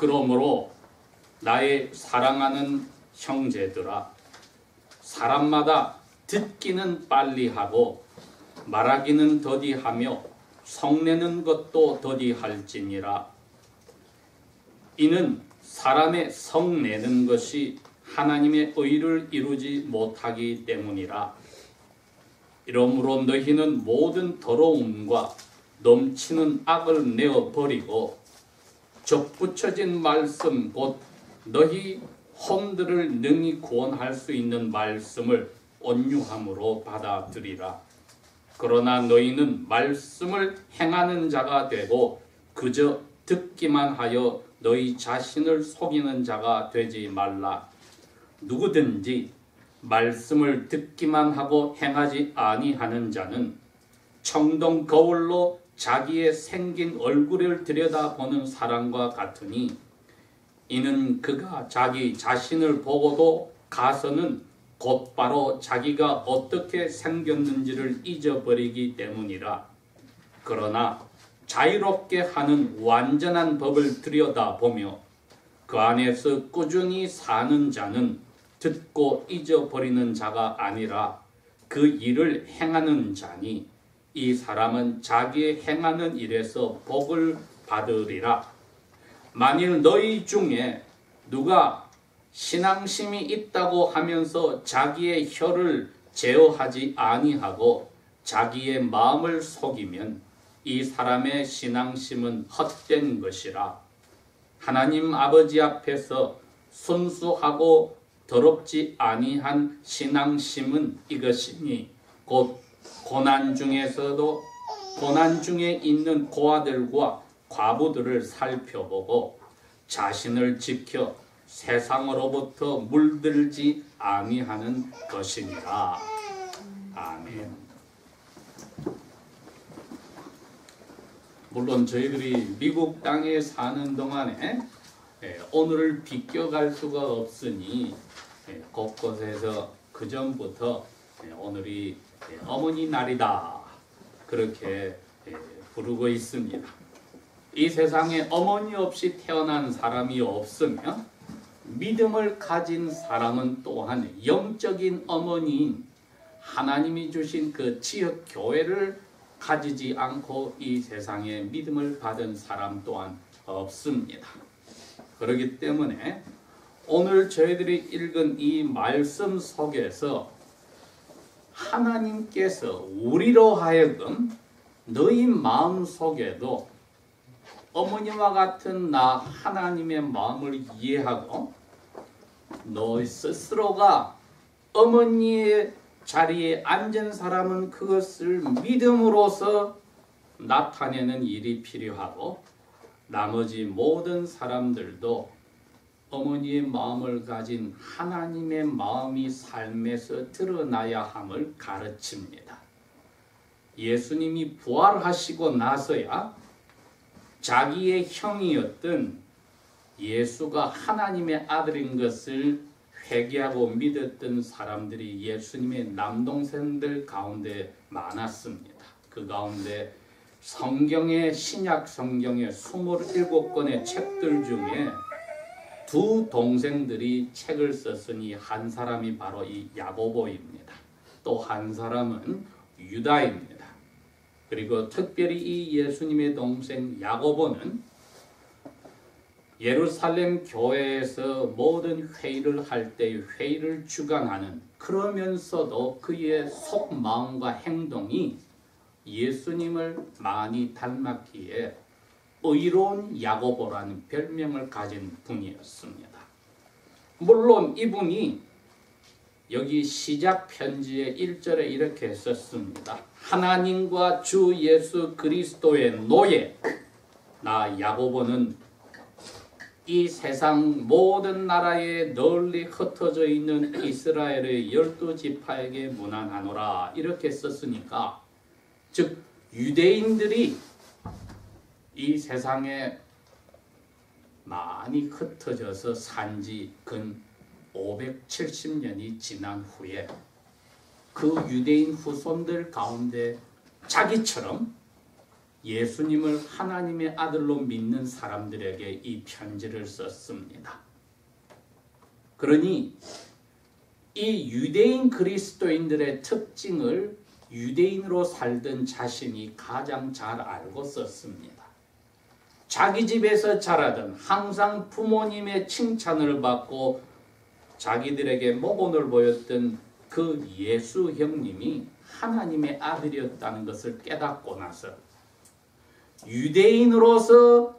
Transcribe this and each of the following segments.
그러므로 나의 사랑하는 형제들아 사람마다 듣기는 빨리 하고 말하기는 더디하며 성내는 것도 더디할지니라. 이는 사람의 성내는 것이 하나님의 의를 이루지 못하기 때문이라. 이러므로 너희는 모든 더러움과 넘치는 악을 내어 버리고 접붙여진 말씀 곧 너희 혼들을 능히 구원할 수 있는 말씀을 온유함으로 받아들이라. 그러나 너희는 말씀을 행하는 자가 되고 그저 듣기만 하여 너희 자신을 속이는 자가 되지 말라. 누구든지 말씀을 듣기만 하고 행하지 아니하는 자는 청동 거울로 자기의 생긴 얼굴을 들여다보는 사람과 같으니 이는 그가 자기 자신을 보고도 가서는 곧바로 자기가 어떻게 생겼는지를 잊어버리기 때문이라. 그러나 자유롭게 하는 완전한 법을 들여다보며 그 안에서 꾸준히 사는 자는 듣고 잊어버리는 자가 아니라 그 일을 행하는 자니 이 사람은 자기의 행하는 일에서 복을 받으리라. 만일 너희 중에 누가 신앙심이 있다고 하면서 자기의 혀를 제어하지 아니하고 자기의 마음을 속이면 이 사람의 신앙심은 헛된 것이라. 하나님 아버지 앞에서 순수하고 더럽지 아니한 신앙심은 이것이니 곧 고난 중에서도 고난 중에 있는 고아들과 과부들을 살펴보고 자신을 지켜 세상으로부터 물들지 아니하는 것이니라. 아멘. 물론 저희들이 미국 땅에 사는 동안에 예, 오늘을 비껴갈 수가 없으니 예, 곳곳에서 그 전부터 예, 오늘이 어머니 날이다 그렇게 부르고 있습니다. 이 세상에 어머니 없이 태어난 사람이 없으며 믿음을 가진 사람은 또한 영적인 어머니인 하나님이 주신 그 지역 교회를 가지지 않고 이 세상에 믿음을 받은 사람 또한 없습니다. 그렇기 때문에 오늘 저희들이 읽은 이 말씀 속에서 하나님께서 우리로 하여금 너희 마음 속에도 어머니와 같은 나 하나님의 마음을 이해하고 너 스스로가 어머니의 자리에 앉은 사람은 그것을 믿음으로써 나타내는 일이 필요하고 나머지 모든 사람들도 어머니의 마음을 가진 하나님의 마음이 삶에서 드러나야 함을 가르칩니다. 예수님이 부활하시고 나서야 자기의 형이었던 예수가 하나님의 아들인 것을 회개하고 믿었던 사람들이 예수님의 남동생들 가운데 많았습니다. 그 가운데 성경의 신약 성경의 27권의 책들 중에 두 동생들이 책을 썼으니 한 사람이 바로 이 야고보입니다. 또 한 사람은 유다입니다. 그리고 특별히 이 예수님의 동생 야고보는 예루살렘 교회에서 모든 회의를 할 때 회의를 주관하는 그러면서도 그의 속마음과 행동이 예수님을 많이 닮았기에 의로운 야고보라는 별명을 가진 분이었습니다. 물론 이분이 여기 시작 편지의 1절에 이렇게 썼습니다. 하나님과 주 예수 그리스도의 노예 나 야고보는 이 세상 모든 나라에 널리 흩어져 있는 이스라엘의 열두 지파에게 문안하노라 이렇게 썼으니까 즉 유대인들이 이 세상에 많이 흩어져서 산지 근 570년이 지난 후에 그 유대인 후손들 가운데 자기처럼 예수님을 하나님의 아들로 믿는 사람들에게 이 편지를 썼습니다. 그러니 이 유대인 그리스도인들의 특징을 유대인으로 살던 자신이 가장 잘 알고 썼습니다. 자기 집에서 자라던 항상 부모님의 칭찬을 받고 자기들에게 모본을 보였던 그 예수 형님이 하나님의 아들이었다는 것을 깨닫고 나서 유대인으로서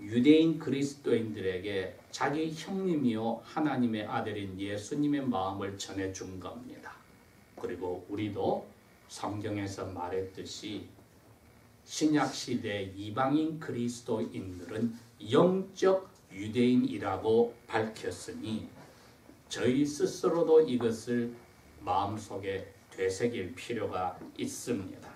유대인 그리스도인들에게 자기 형님이요 하나님의 아들인 예수님의 마음을 전해 준 겁니다. 그리고 우리도 성경에서 말했듯이 신약 시대 이방인 그리스도인들은 영적 유대인이라고 밝혔으니 저희 스스로도 이것을 마음속에 되새길 필요가 있습니다.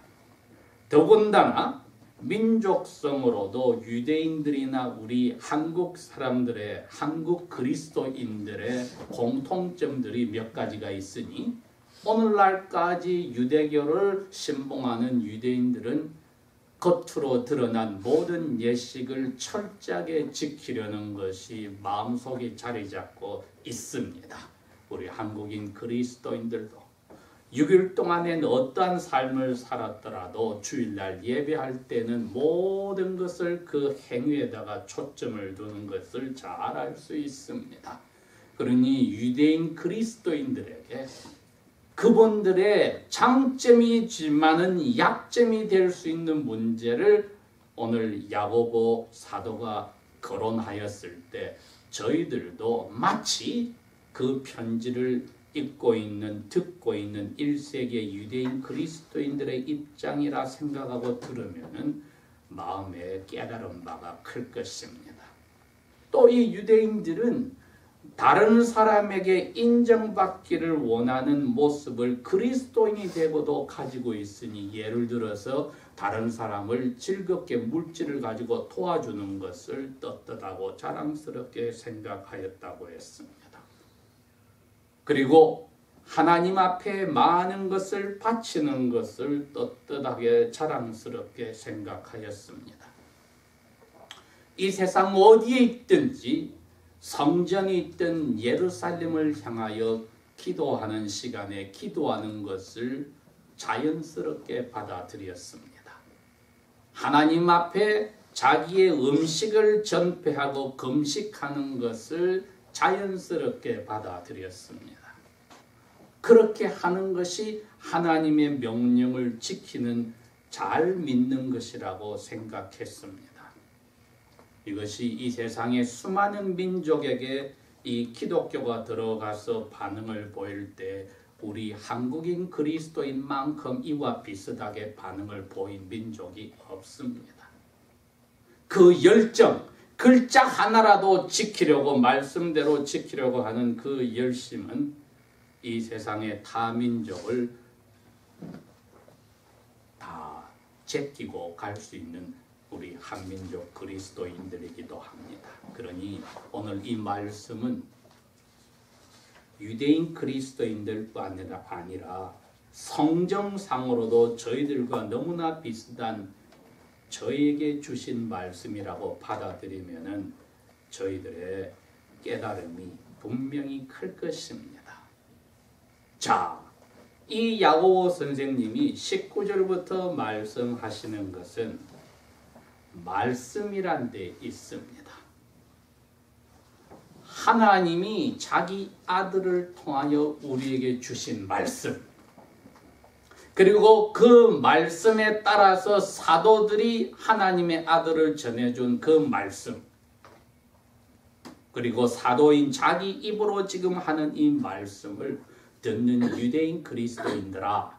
더군다나 민족성으로도 유대인들이나 우리 한국 사람들의 한국 그리스도인들의 공통점들이 몇 가지가 있으니 오늘날까지 유대교를 신봉하는 유대인들은 겉으로 드러난 모든 예식을 철저하게 지키려는 것이 마음속에 자리 잡고 있습니다. 우리 한국인 그리스도인들도 6일 동안엔 어떠한 삶을 살았더라도 주일날 예배할 때는 모든 것을 그 행위에다가 초점을 두는 것을 잘 알 수 있습니다. 그러니 유대인 그리스도인들에게 그분들의 장점이지만은 약점이 될 수 있는 문제를 오늘 야고보 사도가 거론하였을 때 저희들도 마치 그 편지를 읽고 있는 듣고 있는 1세기 유대인 그리스도인들의 입장이라 생각하고 들으면은 마음에 깨달은 바가 클 것입니다. 또 이 유대인들은 다른 사람에게 인정받기를 원하는 모습을 그리스도인이 되고도 가지고 있으니 예를 들어서 다른 사람을 즐겁게 물질을 가지고 도와주는 것을 떳떳하고 자랑스럽게 생각하였다고 했습니다. 그리고 하나님 앞에 많은 것을 바치는 것을 떳떳하게 자랑스럽게 생각하였습니다. 이 세상 어디에 있든지 성전이 있던 예루살렘을 향하여 기도하는 시간에 기도하는 것을 자연스럽게 받아들였습니다. 하나님 앞에 자기의 음식을 전폐하고 금식하는 것을 자연스럽게 받아들였습니다. 그렇게 하는 것이 하나님의 명령을 지키는 잘 믿는 것이라고 생각했습니다. 이것이 이 세상의 수많은 민족에게 이 기독교가 들어가서 반응을 보일 때 우리 한국인 그리스도인만큼 이와 비슷하게 반응을 보인 민족이 없습니다. 그 열정, 글자 하나라도 지키려고 말씀대로 지키려고 하는 그 열심은 이 세상의 타 민족을 다 제끼고 갈 수 있는 우리 한민족 그리스도인들이기도 합니다. 그러니 오늘 이 말씀은 유대인 그리스도인들뿐 아니라 성정상으로도 저희들과 너무나 비슷한 저에게 주신 말씀이라고 받아들이면은 저희들의 깨달음이 분명히 클 것입니다. 자, 이 야고보 선생님이 19절부터 말씀하시는 것은 말씀이란 데 있습니다. 하나님이 자기 아들을 통하여 우리에게 주신 말씀. 그리고 그 말씀에 따라서 사도들이 하나님의 아들을 전해준 그 말씀. 그리고 사도인 자기 입으로 지금 하는 이 말씀을 듣는 유대인 그리스도인들아,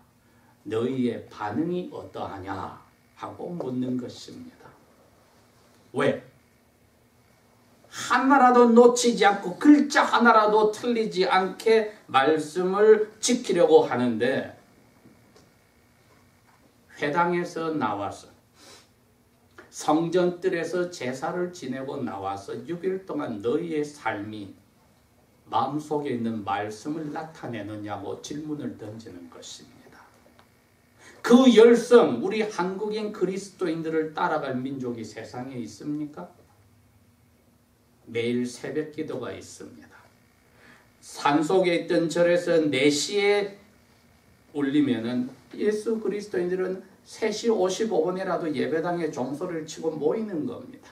너희의 반응이 어떠하냐? 하고 묻는 것입니다. 왜? 하나라도 놓치지 않고 글자 하나라도 틀리지 않게 말씀을 지키려고 하는데 회당에서 나와서 성전뜰에서 제사를 지내고 나와서 6일 동안 너희의 삶이 마음속에 있는 말씀을 나타내느냐고 질문을 던지는 것입니다. 그그 열성, 우리 한국인 그리스도인들을 따라갈 민족이 세상에 있습니까? 매일 새벽 기도가 있습니다. 산속에 있던 절에서 4시에 울리면은 예수 그리스도인들은 3시 55분이라도 예배당에 종소리를 치고 모이는 겁니다.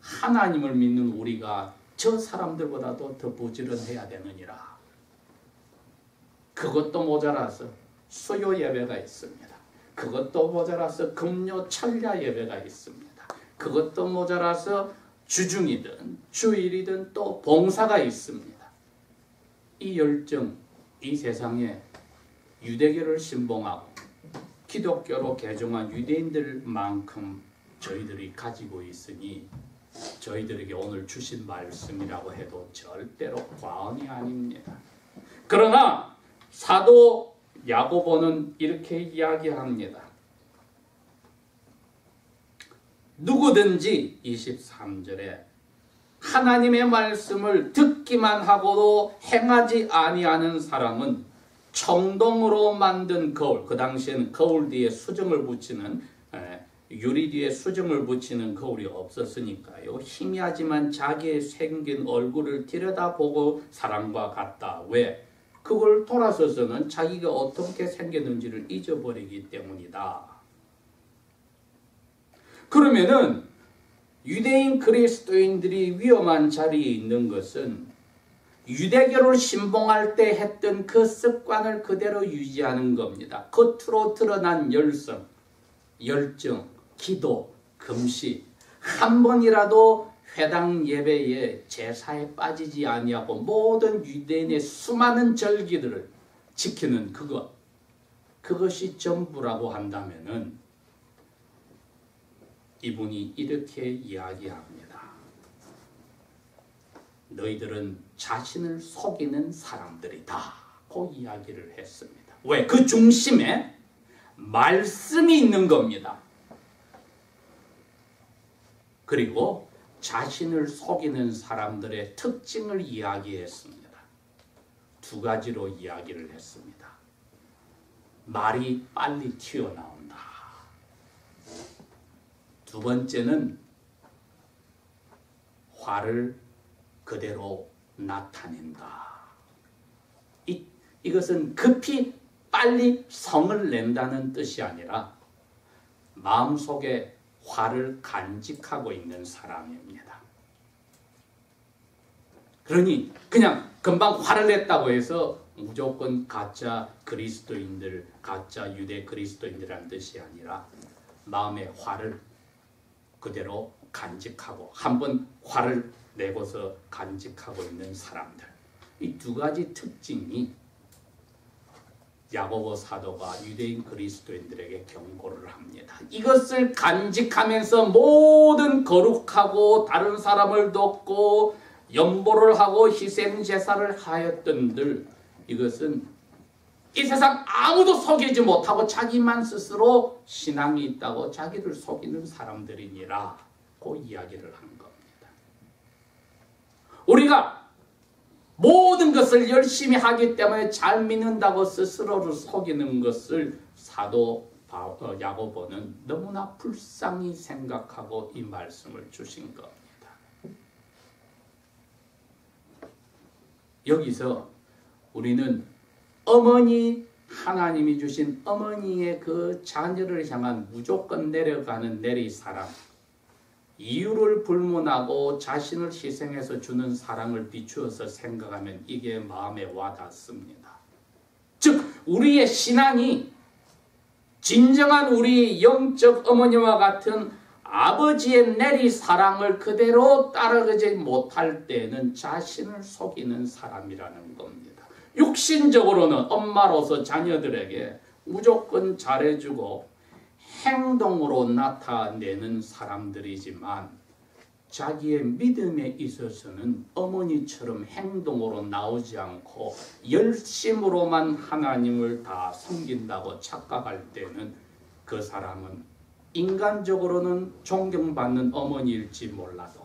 하나님을 믿는 우리가 저 사람들보다도 더 부지런해야 되느니라. 그것도 모자라서 수요 예배가 있습니다. 그것도 모자라서 금요 철야 예배가 있습니다. 그것도 모자라서 주중이든 주일이든 또 봉사가 있습니다. 이 열정, 이 세상에 유대교를 신봉하고 기독교로 개종한 유대인들만큼 저희들이 가지고 있으니 저희들에게 오늘 주신 말씀이라고 해도 절대로 과언이 아닙니다. 그러나 사도 야고보는 이렇게 이야기합니다. 누구든지 23절에 하나님의 말씀을 듣기만 하고도 행하지 아니하는 사람은 청동으로 만든 거울, 그 당시에는 거울 뒤에 수정을 붙이는 유리 뒤에 수정을 붙이는 거울이 없었으니까요. 희미하지만 자기의 생긴 얼굴을 들여다보고 사람과 같다. 왜? 그걸 돌아서서는 자기가 어떻게 생겼는지를 잊어버리기 때문이다. 그러면은 유대인 그리스도인들이 위험한 자리에 있는 것은 유대교를 신봉할 때 했던 그 습관을 그대로 유지하는 겁니다. 겉으로 드러난 열성, 열정, 기도, 금식 한 번이라도 회당 예배에 제사에 빠지지 아니하고 모든 유대인의 수많은 절기들을 지키는 그것 그것이 전부라고 한다면은 이분이 이렇게 이야기합니다. 너희들은 자신을 속이는 사람들이다. 고 이야기를 했습니다. 왜? 그 중심에 말씀이 있는 겁니다. 그리고 자신을 속이는 사람들의 특징을 이야기했습니다. 두 가지로 이야기를 했습니다. 말이 빨리 튀어나온다. 두 번째는 화를 그대로 나타낸다. 이, 이것은 급히 빨리 성을 낸다는 뜻이 아니라 마음속에 화를 간직하고 있는 사람입니다. 그러니 그냥 금방 화를 냈다고 해서 무조건 가짜 그리스도인들, 가짜 유대 그리스도인들이라는 뜻이 아니라 마음의 화를 그대로 간직하고 한번 화를 내고서 간직하고 있는 사람들. 이 두 가지 특징이 야고보 사도가 유대인 그리스도인들에게 경고를 합니다. 이것을 간직하면서 모든 거룩하고 다른 사람을 돕고 연보를 하고 희생 제사를 하였던들 이것은 이 세상 아무도 속이지 못하고 자기만 스스로 신앙이 있다고 자기를 속이는 사람들이니라 고 이야기를 한 겁니다. 우리가 모든 것을 열심히 하기 때문에 잘 믿는다고 스스로를 속이는 것을 사도 어, 야고보는 너무나 불쌍히 생각하고 이 말씀을 주신 겁니다. 여기서 우리는 어머니 하나님이 주신 어머니의 그 자녀를 향한 무조건 내려가는 내리 사랑 이유를 불문하고 자신을 희생해서 주는 사랑을 비추어서 생각하면 이게 마음에 와닿습니다. 즉 우리의 신앙이 진정한 우리 영적 어머니와 같은 아버지의 내리 사랑을 그대로 따라가지 못할 때는 자신을 속이는 사람이라는 겁니다. 육신적으로는 엄마로서 자녀들에게 무조건 잘해주고 행동으로 나타내는 사람들이지만 자기의 믿음에 있어서는 어머니처럼 행동으로 나오지 않고 열심으로만 하나님을 다 섬긴다고 착각할 때는 그 사람은 인간적으로는 존경받는 어머니일지 몰라도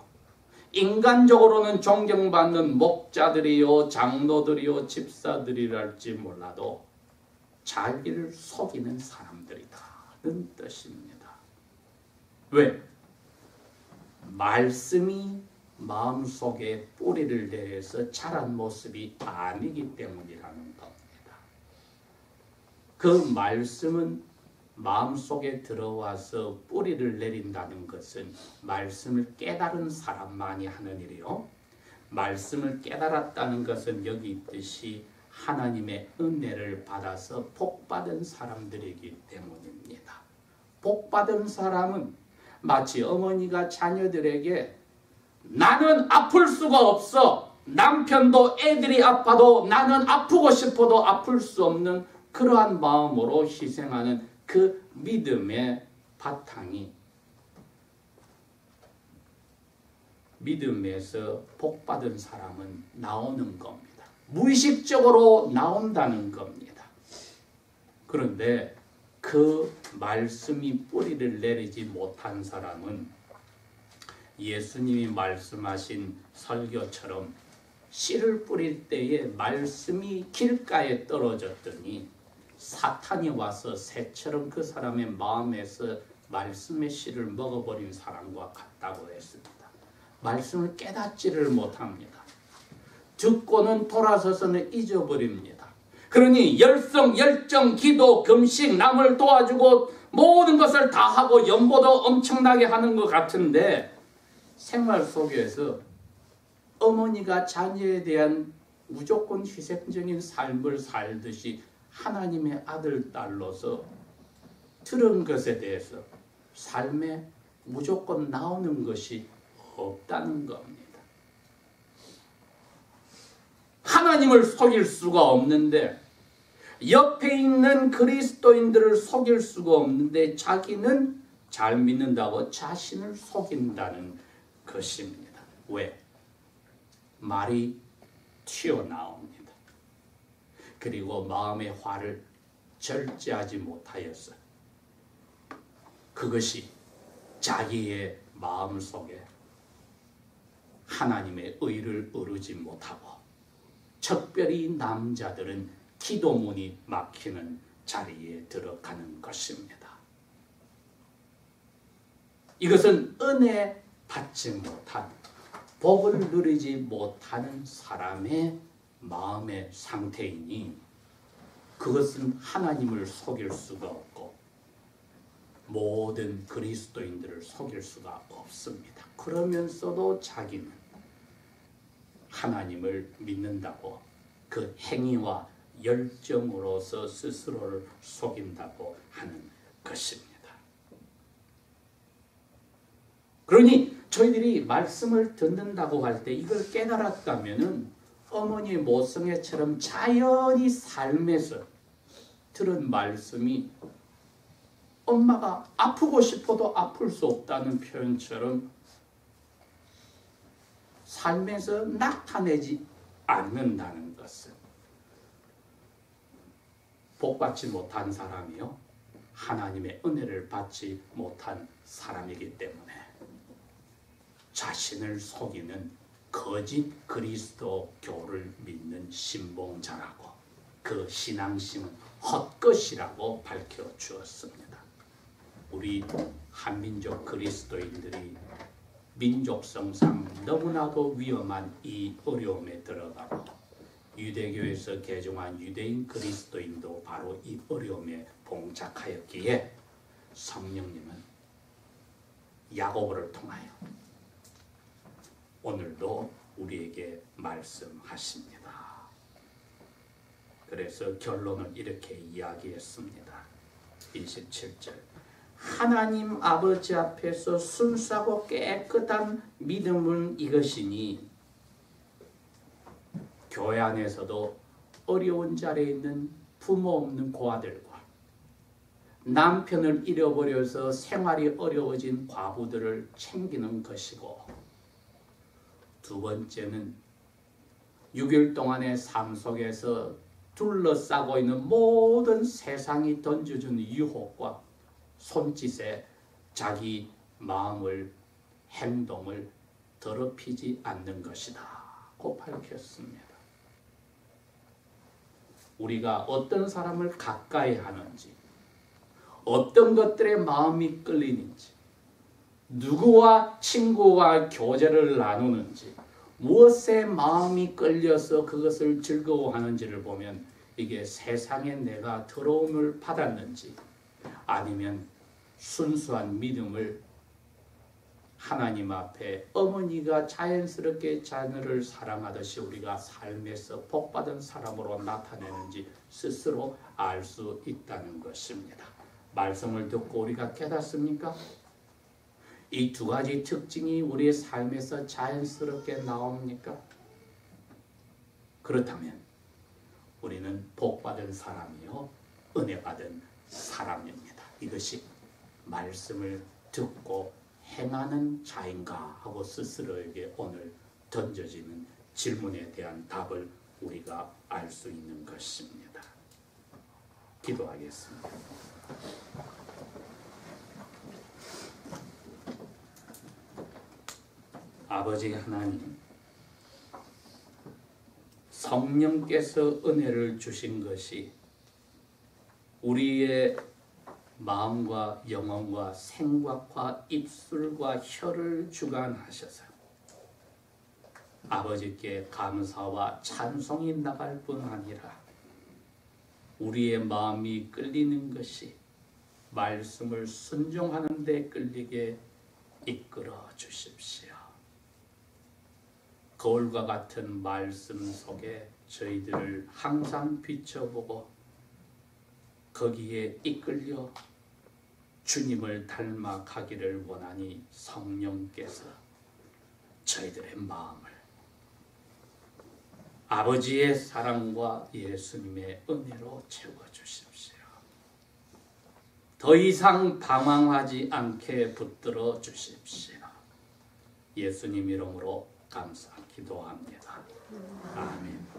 인간적으로는 존경받는 목자들이요 장로들이요 집사들이랄지 몰라도 자기를 속이는 사람들이다. 뜻입니다. 왜? 말씀이 마음속에 뿌리를 내려서 자란 모습이 아니기 때문이라는 겁니다. 그 말씀은 마음속에 들어와서 뿌리를 내린다는 것은 말씀을 깨달은 사람만이 하는 일이요. 말씀을 깨달았다는 것은 여기 있듯이 하나님의 은혜를 받아서 복받은 사람들이기 때문입니다. 복받은 사람은 마치 어머니가 자녀들에게 나는 아플 수가 없어. 남편도 애들이 아파도 나는 아프고 싶어도 아플 수 없는 그러한 마음으로 희생하는 그 믿음의 바탕이 믿음에서 복받은 사람은 나오는 겁니다. 무의식적으로 나온다는 겁니다. 그런데 그 말씀이 뿌리를 내리지 못한 사람은 예수님이 말씀하신 설교처럼 씨를 뿌릴 때에 말씀이 길가에 떨어졌더니 사탄이 와서 새처럼 그 사람의 마음에서 말씀의 씨를 먹어버린 사람과 같다고 했습니다. 말씀을 깨닫지를 못합니다. 듣고는 돌아서서는 잊어버립니다. 그러니 열성, 열정, 기도, 금식, 남을 도와주고 모든 것을 다 하고 연보도 엄청나게 하는 것 같은데 생활 속에서 어머니가 자녀에 대한 무조건 희생적인 삶을 살듯이 하나님의 아들, 딸로서 들은 것에 대해서 삶에 무조건 나오는 것이 없다는 겁니다. 하나님을 속일 수가 없는데 옆에 있는 그리스도인들을 속일 수가 없는데 자기는 잘 믿는다고 자신을 속인다는 것입니다. 왜? 말이 튀어나옵니다. 그리고 마음의 화를 절제하지 못하였어. 그것이 자기의 마음 속에 하나님의 의를 이루지 못하고 특별히 남자들은 기도문이 막히는 자리에 들어가는 것입니다. 이것은 은혜 받지 못한 복을 누리지 못하는 사람의 마음의 상태이니 그것은 하나님을 속일 수가 없고 모든 그리스도인들을 속일 수가 없습니다. 그러면서도 자기는 하나님을 믿는다고 그 행위와 열정으로서 스스로를 속인다고 하는 것입니다. 그러니 저희들이 말씀을 듣는다고 할 때 이걸 깨달았다면은 어머니 모성애처럼 자연히 삶에서 들은 말씀이 엄마가 아프고 싶어도 아플 수 없다는 표현처럼 삶에서 나타내지 않는다는 것은 복받지 못한 사람이요. 하나님의 은혜를 받지 못한 사람이기 때문에 자신을 속이는 거짓 그리스도교를 믿는 신봉자라고 그 신앙심은 헛것이라고 밝혀 주었습니다. 우리 한민족 그리스도인들이 민족성상 너무나도 위험한 이 어려움에 들어가고 유대교에서 개종한 유대인 그리스도인도 바로 이 어려움에 봉착하였기에 성령님은 야고보를 통하여 오늘도 우리에게 말씀하십니다. 그래서 결론을 이렇게 이야기했습니다. 27절 하나님 아버지 앞에서 순수하고 깨끗한 믿음은 이것이니 교회 안에서도 어려운 자리에 있는 부모 없는 고아들과 남편을 잃어버려서 생활이 어려워진 과부들을 챙기는 것이고 두 번째는 6일 동안의 삶 속에서 둘러싸고 있는 모든 세상이 던져주는 유혹과 손짓에 자기 마음을 행동을 더럽히지 않는 것이다. 고 밝혔습니다. 우리가 어떤 사람을 가까이 하는지, 어떤 것들에 마음이 끌리는지, 누구와 친구와 교제를 나누는지, 무엇에 마음이 끌려서 그것을 즐거워하는지를 보면 이게 세상에 내가 더러움을 받았는지 아니면 순수한 믿음을 하나님 앞에 어머니가 자연스럽게 자녀를 사랑하듯이 우리가 삶에서 복받은 사람으로 나타내는지 스스로 알 수 있다는 것입니다. 말씀을 듣고 우리가 깨닫습니까? 이 두 가지 특징이 우리의 삶에서 자연스럽게 나옵니까? 그렇다면 우리는 복받은 사람이요 은혜받은 사람입니다. 이것이 말씀을 듣고 행하는 자인가 하고 스스로에게 오늘 던져지는 질문에 대한 답을 우리가 알 수 있는 것입니다. 기도하겠습니다. 아버지 하나님, 성령께서 은혜를 주신 것이 우리의 마음과 영혼과 생각과 입술과 혀를 주관하셔서 아버지께 감사와 찬송이 나갈 뿐 아니라 우리의 마음이 끌리는 것이 말씀을 순종하는 데 끌리게 이끌어 주십시오. 거울과 같은 말씀 속에 저희들을 항상 비춰보고 거기에 이끌려 주님을 닮아가기를 원하니 성령께서 저희들의 마음을 아버지의 사랑과 예수님의 은혜로 채워주십시오. 더 이상 방황하지 않게 붙들어 주십시오. 예수님 이름으로 감사 기도합니다. 아멘.